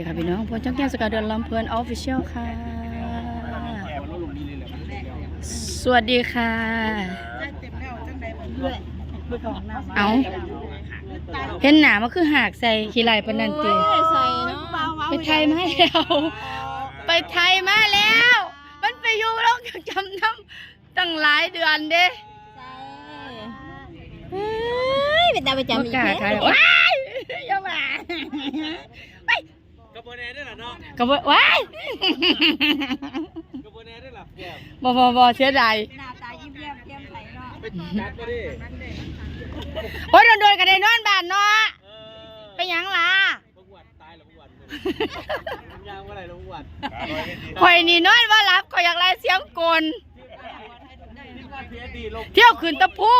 สวัสดีค่ะพี่น้องพวกช่างแก้วสกาวเดือนลำเพลินออฟฟิเชียลค่ะ สวัสดีค่ะ เอาเห็นหนามันคือหากใส่ขี้ไหลปานนันตีใส่เนาะไปไทยมาแล้ว ไปไทยมาแล้ว มันไปอยู่โรงจำนำตั้งหลายเดือนเด้เฮ้ยเป็นตาประจำบ่อีกกล้าแค่ขายว้ายอย่ามา กระบวนแอร์ได้เหรอเนาะก็บ่ว้ายกระบวนแอร์ได้เหรอแก้มบ่บ่บ่เสียดายหน้าตายิ้มแย้มแจ่มใสเนาะไปจัดมาดิโอ้ยโดนๆกันได้นอนบ้านเนาะเออไปหยังล่ะพวกวัดตายเหรอพวกวัดยางเมื่อไหร่พวกวัดข่อยนี่นอนว่ารับข่อยอยากไล่เสียงกลนี่ว่าเพียดีลงเที่ยวขึ้นตะพู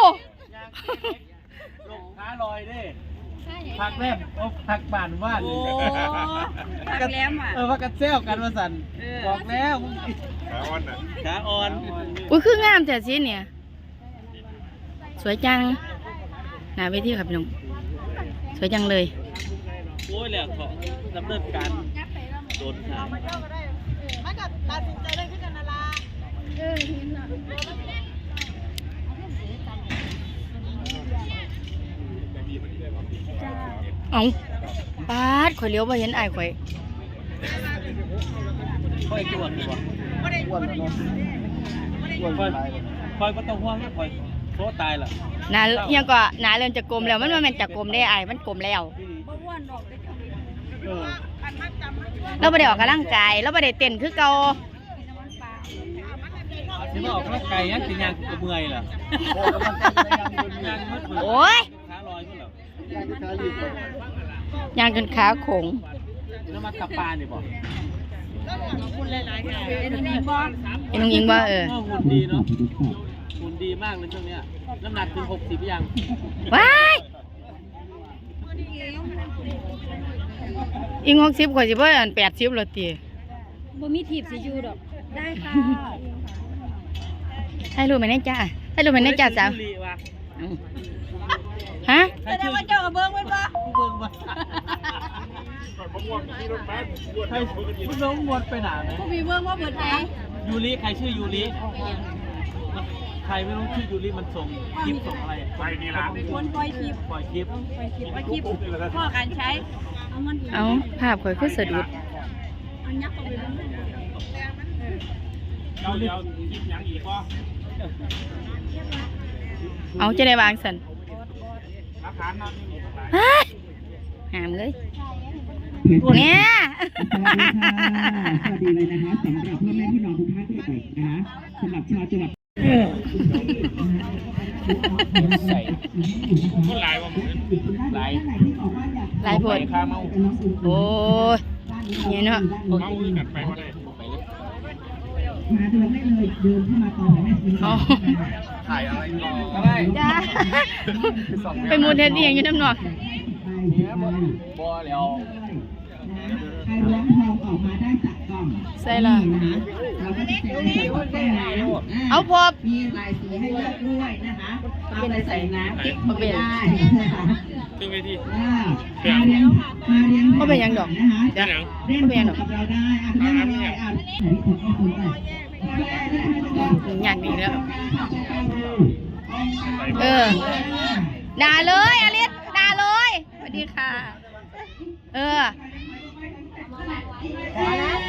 ลงขาลอยดิ พักแรกโอ้พักบ้านว่านพักแล้มอะ เออพักกันเซลกันมาสั่นบอกแล้วขาอ่อนขาอ่อนอุ้ยคืองามแต่สิเนี่ย สวยจังหน้าเวทีครับพี่น้องสวยจังเลย โอ้ยแล้วขอดำเนินการโดนขาเอาปาดข่อยเลี้ยวมาเห็นไอ้ายข่อยค่อยจวนดีกว่าอ้วนเนาะอ้วนค่อยค่อยก็ต้องห่วงนะค่อยโคตายล่ะหนาเอียังก็หนาเริ่มจะกลมแล้วมันมันจะกลมได้ไอ้ายมันกลมแล้วบ่อ้วนดอกได้จังเออเราไม่ได้ออกกำลังกายเราไม่ได้เต้นคือเก่าที่มาออกกำลังกายยังสิยังก็เมื่อยล่ะยังมืดโอ้ยขาลอ ยก็เหรอย่างจนขาโขงแล้วมาตับปลาเนี่ยบอกเป็นนี่บ่ไอ้น้องยิงว่าเออหุ่นดีเนาะหุ่นดีมากเลยช่วงเนี้ยน้ำหนักถึงหกสิบยังว้ายอีกหกสิบข่อยสิบ่อันแปดสิบแล้วตีบ่มีทีบสิอยู่ดอก ได้ค่ะให้รู้ไหมเนี่ยจ้าให้รู้ไหมเนี่ยจ้าสาว แสดงว่าเจ้าก็เบิ่งไว้บ่ผู้เบิ่งวะใครผู้น้องมวนไปหนาไหมผู้มีเบิ่งว่าเบิดไหนยูริใครชื่อยูริใครไม่รู้ชื่อยูริมันส่งคลิปส่งอะไรไปนี่ละคนปล่อยคลิปปล่อยคลิปปล่อยคลิปว่าคลิปพ่อการใช้เอามันเอาภาพข่อยคือสะดุดอันยักษ์เอาไปเบิ่งเราเดียวคลิปยังอีกวะเอาจะได้วางสัน หามเลยเนี่ยสวัสดีเลยนะคะสำหรับพ่อแม่พี่น้องทุกท่านที่เด็กนะคะสำหรับชาวจังหวัดใส่คนหลายวะมึงหลายหลายผลค่าเมาโอ้ยเนี่ยเนาะเมาคือกันไปว่าได้ไปเลย มาเดินได้เลยเดินเข้ามาตอนไหนแม่ซื้อเอาถ่ายอะไรก็ได้จ้าไปมูเทนเอียงอยู่น้ำหนอกบ่แล้วใครล้วงทองออกมาได้จากกล่องใส่ละนะคะเราก็จะเซ็นใส่กล่องได้นะเอาพบมีลายสีให้เลือกด้วยนะคะเอาไปใส่น้ำติ๊กไม่ได้ ตึงไงที่ว่ามาเรียนมาเรียนเขาเป็นหยังดอกนะคะจ้ะเล่นเขาเป็นหยังดอกกับเราได้อะเล่นเลยอะไหนคนก็คนไปงานนี้แล้ว เออ ด่าเลยอลิสด่าเลยสวัสดีค่ะ เออวันนี้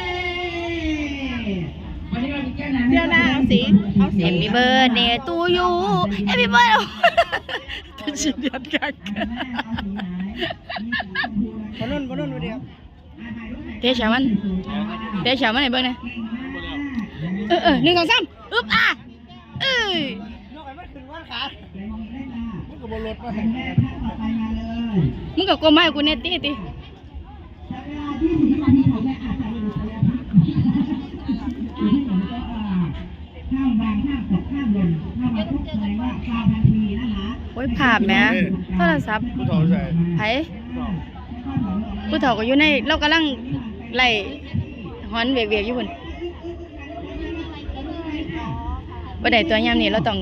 เรามีแก้วน้ำเดี๋ยวนะเอาสีเอาสีเอม y ีเบิร์ดเดย์ตูยูเอม y ีเบิร์ดจะชิเดียนกันบนุ่นบนุ่นเดียวเตะฉามันเตะฉามันไหนเบิ้งนะเออเออหนึ่งสองสามอึ๊บอะเอ้ยนกไอ้มันขึ้นวันขามันก็บ่ลดมาแม่ท่านต่อไปมาเลยมึงกับกูไม่กูเนตตี้ โอ้ยภาพแหม่โทรศัพท์ผู้ถอใส่ไผผู้เฒ่าก็อยู่ใน เรากำลังไล่ฮอนเวียกๆอยู่พุ่นบ่ได้ตัวยามนี้เราต้อง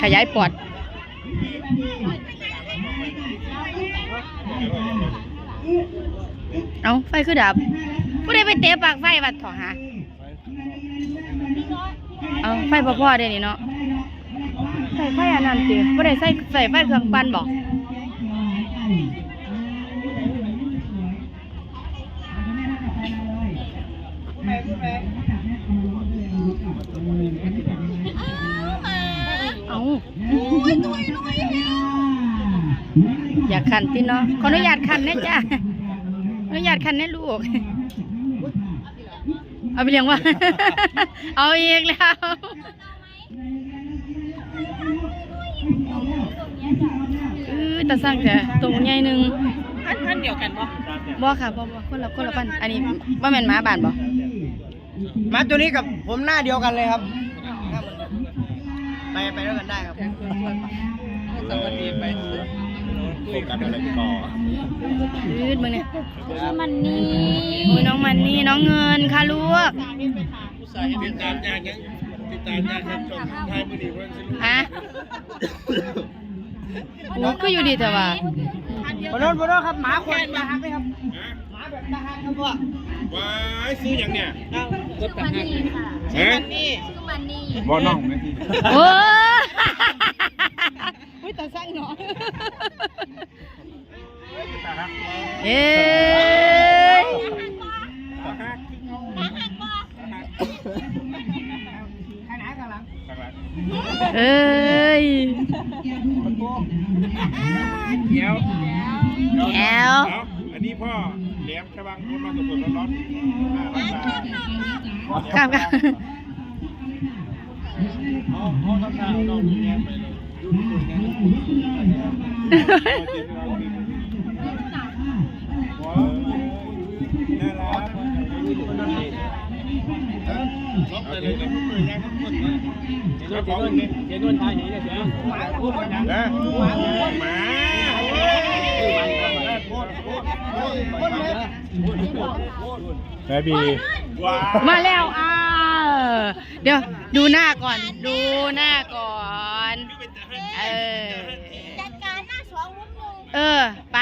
ขยายปอด เอาไฟคือดับผู้ใดไปเตะปากไฟบัดถอหา เอาไฟบ่พอเด้นี่เนาะใส่ไฟอันนั้นติบ่ได้ใส่ใส่ไฟเครื่องปั่นบ่เอาอยากขันติเนาะขออนุญาตขันนะจ้ะอนุญาตขันนะลูก เอาไปเลี้ยงว่า เอาอีกแล้ว เออตาสร้างแต่ตรงใหญ่หนึ่งพันพันเดียวกันบ่บ่ค่ะบ่บ่คนละคนละปันอันนี้บ่แม่นหมาบ้านบ่หมาตัวนี้กับผมหน้าเดียวกันเลยครับ ไปไปด้วยกันได้ครับสวัสดีไป โฟกัสอะไรก่อนยืดมึงเนี่ยมันนี่โอ้ยน้องมันนี่น้องเงินค่ะลูกติดตามยากยังติดตามยากครับจนท้ายมือดีเพื่อนสิลูกฮะโอ้คืออยู่ดีแต่ว่าบนโน้นบนโน้นครับหมาควรมาฮักไหมครับหมาแบบมาฮักครับพ่อว้ายซื้ออย่างเนี่ยมันนี่ค่ะฮะนี่คือมันนี่บ่น้องนะทีโอ้ย อุ้ยตาสร้างเนาะเอ้ยข้างหน้าข้างหลังเอ้ยเดี๋ยวแอวเอาอันนี้พ่อเลี้ยงชะบังคนมาสดๆร้อนๆน่ารักมากครับครับ มาแม่บีมาแล้วอ่าเดี๋ยวดูหน้าก่อน ดูหน้าก่อน อ จัดการหน้าสองวงหนึ่งเออ ไป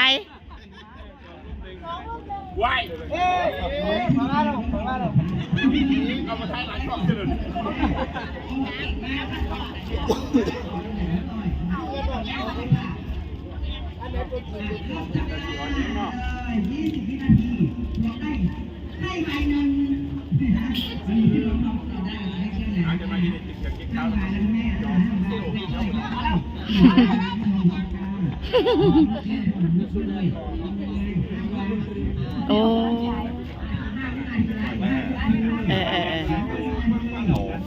สองวงหนึ่งวเฮ้ยมาแล้วมาแล้วเอามาใช้หลายกล่องเลยหลังจากมาที่เด็กจะกินข้าแล้ว ออเออเออ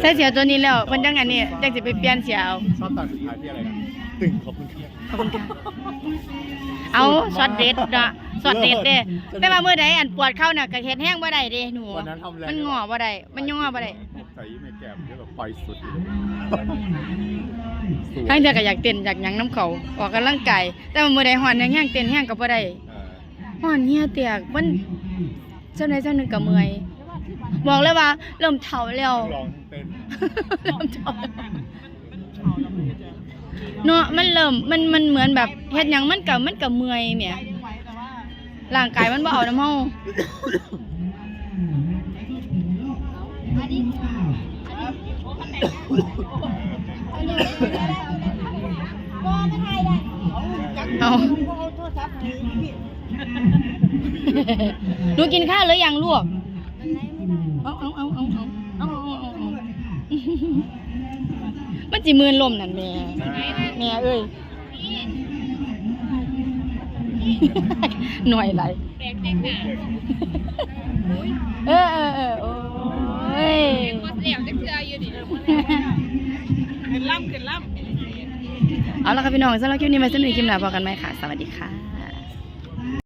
ใส่เสียวตัวนี้แล้วเพิ่นจังอันนี้จังสิไปเปลี่ยนเสียเอา ชอบตอนสุดท้ายที่อะไรนะตึงขอบคุณครับ ขอบคุณค่ะ เอาช็อตเด็ดเนาะช็อตเด็ดเด้แต่ว่ามื้อใดอันปวดเข้าน่ะก็เฮ็ดแห้งบ่ได้เด้หนูวันนั้นทำแรง มันงอบ่ได้มันย่อบ่ได้ใส่ไม่แก้มเยอะแบบปล่อยสุดทั้งเทื่อก็อยากเต้นอยากหยังน้ำเขาออกกำลังกายแต่ว่ามื้อใดฮ้อนแห้งๆเต้นแห้งก็บ่ได้ฮ้อนเหี่ยเตียกมันเจ้าไหนเจ้าหนึงก็เมื่อยบอกเลยว่าเริ่มเฒ่าแล้วลองเต้นเริ่มเฒ่า เนาะมันเริ่มมันมันเหมือนแบบเฮ็ดหยังมันก็มันก็เมื่อยแหมร่างกายมันบ่เอาน้ำเฮาบอไม่ไทยได้เอาเอาโทรศัพท์ถือพี่หนูกินข้าวหรือยังลูก จิมืนลมนั่นแม่แม่เอ้ยหน่อยไรแปลกแปลกหนาเออเออเออโอ้ยหมดแล้วจะเคืออยู่ดิขึ้นล่ำขึ้นล่ำเอาละค่ะพี่น้องสำหรับคลิปนี้มาสนุกคลิปหน้าพอกันไหมค่ะ สวัสดีค่ะ